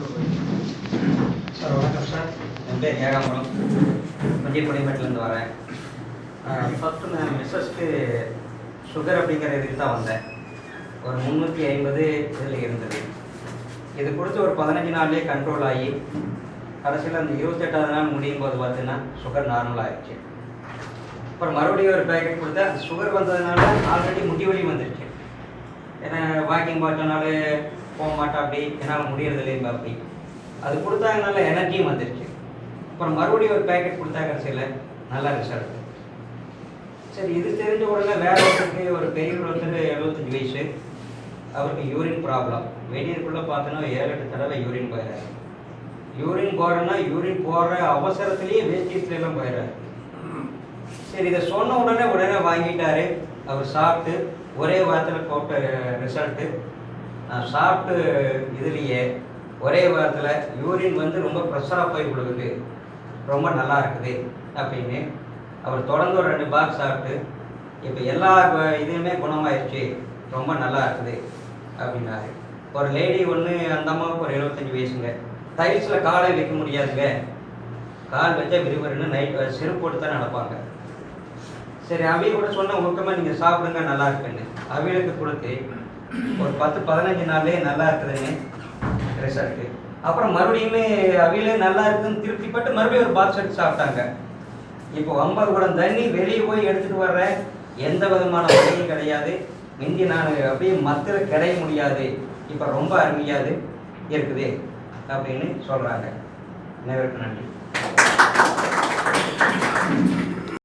Sir வணக்கம் sir. என் பேர் ஏகாம்பரம் மஞ்சள் குடிமேட்டிலேருந்து வரேன். ஃபஸ்ட்டு நான் மிஸ்ஸஸ்க்கு சுகர் அப்படிங்கிற இதுக்கு தான் வந்தேன். ஒரு முந்நூற்றி ஐம்பது இதில் இருந்தது. இது கொடுத்து ஒரு பதினஞ்சு நாள்லேயே கண்ட்ரோல் ஆகி கடைசியில் அந்த இருபத்தெட்டாவது நாள் முடியும் போது பார்த்தீங்கன்னா சுகர் நார்மல் ஆயிடுச்சு. அப்புறம் மறுபடியும் ஒரு பேக்கெட் கொடுத்தா சுகர் வந்ததுனால ஆல்ரெடி முட்டி வலி வந்துருச்சு. ஏன்னா வாக்கிங் பார்த்தனால போக மாட்டேன் அப்படி என்னால் முடியறது அப்படி. அது கொடுத்தா நல்ல எனர்ஜியும் வந்துருச்சு. அப்புறம் மறுபடியும் ஒரு பேக்கெட் கொடுத்தா கடைசியில் நல்ல ரிசல்ட் சரி இது தெரிஞ்ச உடனே வேற ஒருத்தருக்கு ஒரு பெரியவர் ஒருத்தர் எழுபத்தஞ்சு வயசு. அவருக்கு யூரின் ப்ராப்ளம் வெளியிருக்குள்ளே பார்த்தோன்னா ஏழு எட்டு தடவை யூரின் போயிடுறாரு யூரின் போகிறேன்னா யூரின் போகிற அவசரத்துலேயே வேஸ்டீஸ்ல போயிடுறாரு சரி இதை சொன்ன உடனே உடனே வாங்கிட்டாரு. அவர் சாப்பிட்டு ஒரே வாரத்தில் போட்ட ரிசல்ட்டு நான் சாப்பிட்டு இதுலேயே ஒரே வாரத்தில் யூரின் வந்து ரொம்ப ப்ரெஷராக போய் கொடுக்குது. ரொம்ப நல்லா இருக்குது அப்படின்னு அவர் தொடர்ந்து ஒரு ரெண்டு பாக்ஸ் சாப்பிட்டு இப்போ எல்லா இதுவுமே குணமாயிருச்சு. ரொம்ப நல்லா இருக்குது அப்படின்னாரு. ஒரு லேடி ஒன்று அந்த அம்மாவுக்கு ஒரு எழுபத்தஞ்சி வயசுங்க. டைல்ஸில் காலை வைக்க முடியாதுங்க. கால் வச்சா விறுவிறுன்னு நைட் செருப்பு போட்டு தான் நடப்பாங்க. சரி அவிய கூட சொன்ன ஊக்கமாக நீங்கள் சாப்பிடுங்க நல்லா இருக்குன்னு. அவியலுக்கு கொடுத்து ஒரு பத்து பதினஞ்சு நாள்லயே நல்லா இருக்குதுன்னு ரிசல்ட்டு அப்புறம் மறுபடியுமே அவியலே நல்லா இருக்குதுன்னு திருப்திப்பட்டு மறுபடியும் ஒரு பாக்ஸ் எடுத்து சாப்பிட்டாங்க. இப்போ ஐம்பது குடம் தண்ணி வெளியே போய் எடுத்துட்டு வர்ற எந்த விதமான வழியும் கிடையாது. முந்தி நான் அப்படியே மத்தில் கிடைய முடியாது. இப்போ ரொம்ப அருமையாது இருக்குது அப்படின்னு சொல்கிறாங்க அனைவருக்கும் நன்றி.